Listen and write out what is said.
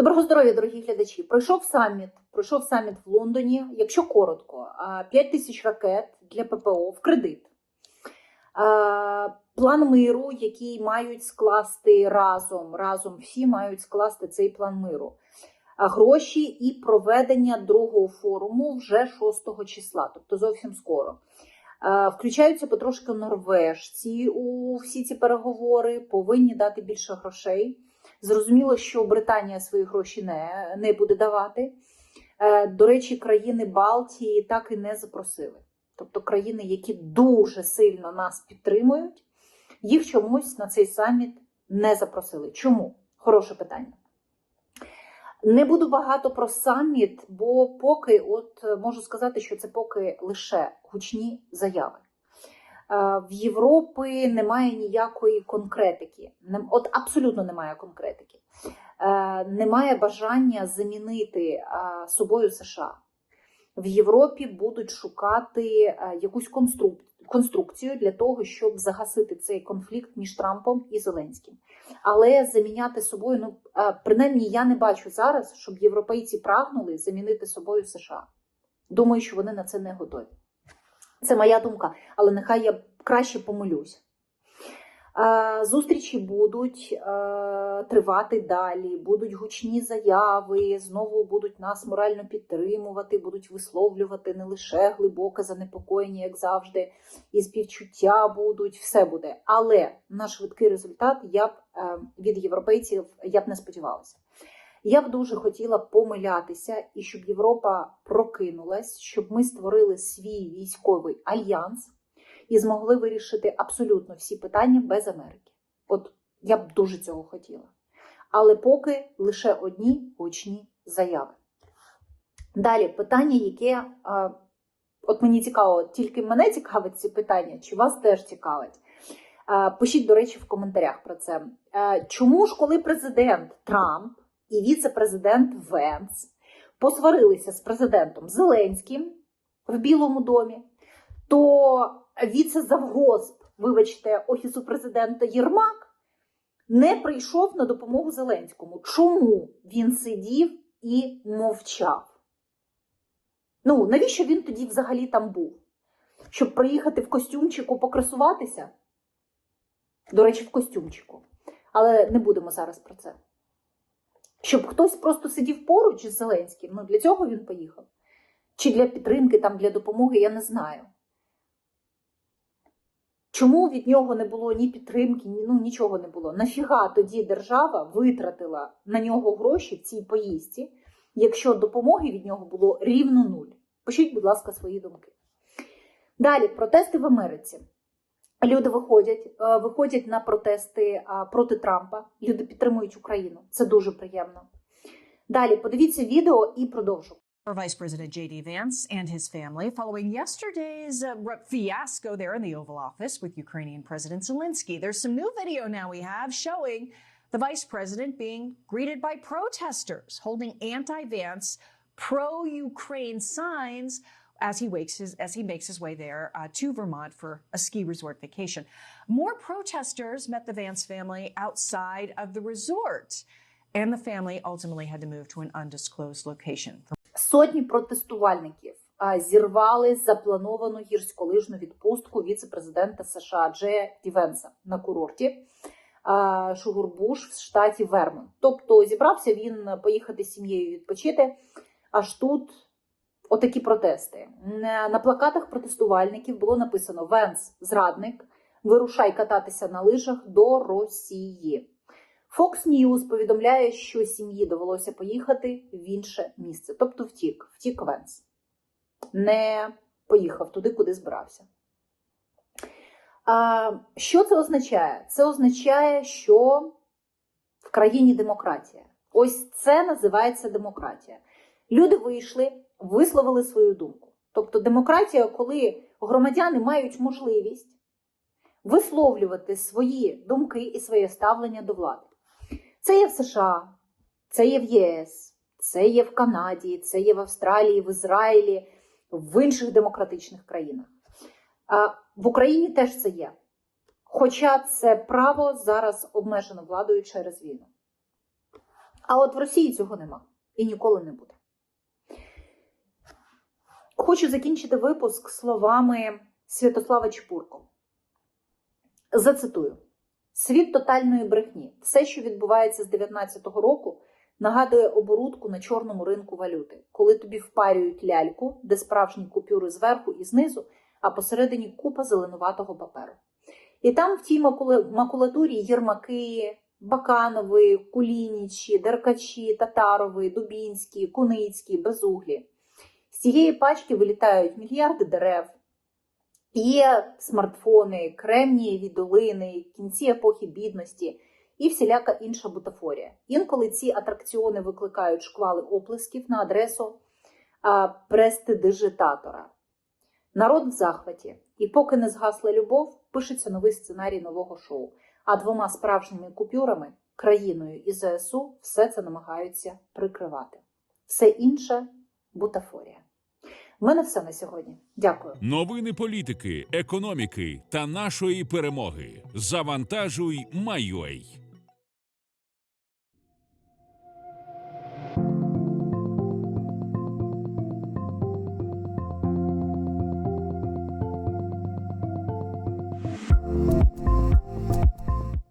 Доброго здоров'я, дорогі глядачі. Пройшов саміт. Пройшов саміт в Лондоні. Якщо коротко, 5 тисяч ракет для ППО в кредит. План миру, який мають скласти разом. Разом всі мають скласти цей план миру. Гроші і проведення другого форуму вже 6 числа, тобто зовсім скоро. Включаються потрошки норвежці у всі ці переговори, повинні дати більше грошей. Зрозуміло, що Британія свої гроші не, не буде давати. Е, До речі, країни Балтії так і не запросили. Тобто країни, які дуже сильно нас підтримують, їх чомусь на цей саміт не запросили. Чому? Хороше питання. Не буду багато про саміт, бо поки, от можу сказати, що це поки лише гучні заяви. Е, В Європи немає ніякої конкретики. От абсолютно немає конкретики. Е, Немає бажання замінити е, собою США. В Європі будуть шукати якусь конструкцію для того, щоб загасити цей конфлікт між Трампом і Зеленським. Але заміняти собою, ну принаймні, я не бачу зараз, щоб європейці прагнули замінити собою США. Думаю, що вони на це не готові. Це моя думка, але нехай я краще помилюсь. Зустрічі будуть тривати далі, будуть гучні заяви, знову будуть нас морально підтримувати, будуть висловлювати не лише глибоке занепокоєння, як завжди, і співчуття будуть, все буде. Але на швидкий результат я б е, від європейців я б не сподівалася. Я б дуже хотіла помилятися і щоб Європа прокинулась, щоб ми створили свій військовий альянс і змогли вирішити абсолютно всі питання без Америки. От я б дуже цього хотіла. Але поки лише одні гучні заяви. Далі питання, яке е, от мені цікаво, тільки мене цікавить ці питання, чи вас теж цікавить? Е, Пишіть, до речі, в коментарях про це. Е, Чому ж, коли президент Трамп і віце-президент Венс посварилися з президентом Зеленським в Білому домі, то віце-завгосп, вибачте, офісу президента Єрмак не прийшов на допомогу Зеленському. Чому він сидів і мовчав? Ну, навіщо він тоді взагалі там був? Щоб приїхати в костюмчику покрасуватися? До речі, в костюмчику. Але не будемо зараз про це. Щоб хтось просто сидів поруч із Зеленським. Ну, для цього він поїхав. Чи для підтримки, там, для допомоги, я не знаю. Чому від нього не було ні підтримки, ні ну нічого не було? Нафіга тоді держава витратила на нього гроші в цій поїздці, якщо допомоги від нього було рівно нуль? Пишіть, будь ласка, свої думки. Далі протести в Америці. Люди виходять, е, виходять на протести проти Трампа. Люди підтримують Україну. Це дуже приємно. Далі подивіться відео і продовжу. Vice President J.D. Vance and his family following yesterday's uh, fiasco there in the Oval Office with Ukrainian President Zelensky. There's some new video now we have showing the vice president being greeted by protesters holding anti-Vance, pro-Ukraine signs as he wakes his, as he makes his way there uh, to Vermont for a ski resort vacation. More protesters met the Vance family outside of the resort, and the family ultimately had to move to an undisclosed location. Сотні протестувальників зірвали заплановану гірськолижну відпустку віце-президента США Джея Дівенса на курорті Шугурбуш в штаті Вермонт. Тобто зібрався він поїхати з сім'єю відпочити. Аж тут отакі протести. На плакатах протестувальників було написано Венс, зрадник, вирушай кататися на лижах до Росії. Fox News повідомляє, що сім'ї довелося поїхати в інше місце, тобто втік, втік Венс. Не поїхав туди, куди збирався. А, що це означає? Це означає, що в країні демократія. Ось це називається демократія. Люди вийшли, висловили свою думку. Тобто демократія, коли громадяни мають можливість висловлювати свої думки і своє ставлення до влади. Це є в США, це є в ЄС, це є в Канаді, це є в Австралії, в Ізраїлі, в інших демократичних країнах. В Україні теж це є. Хоча це право зараз обмежено владою через війну. А от в Росії цього нема і ніколи не буде. Хочу закінчити випуск словами Святослава Чепурко. Зацитую: світ тотальної брехні. Все, що відбувається з 19-го року, нагадує оборудку на чорному ринку валюти, коли тобі впарюють ляльку, де справжні купюри зверху і знизу, а посередині купа зеленуватого паперу. І там в тій макулатурі Єрмаки, Баканови, Кулінічі, Деркачі, Татарови, Дубінські, Куницькі, Безуглі. Цієї пачки вилітають мільярди дерев, є смартфони, кремнієві долини, кінці епохи бідності і всіляка інша бутафорія. Інколи ці атракціони викликають шквали оплесків на адресу престидижитатора. Народ в захваті, і поки не згасла любов, пишеться новий сценарій нового шоу. А двома справжніми купюрами, країною і ЗСУ, все це намагаються прикривати. Все інше бутафорія. У мене все на сьогодні. Дякую. Новини політики, економіки та нашої перемоги. Завантажуй, майой.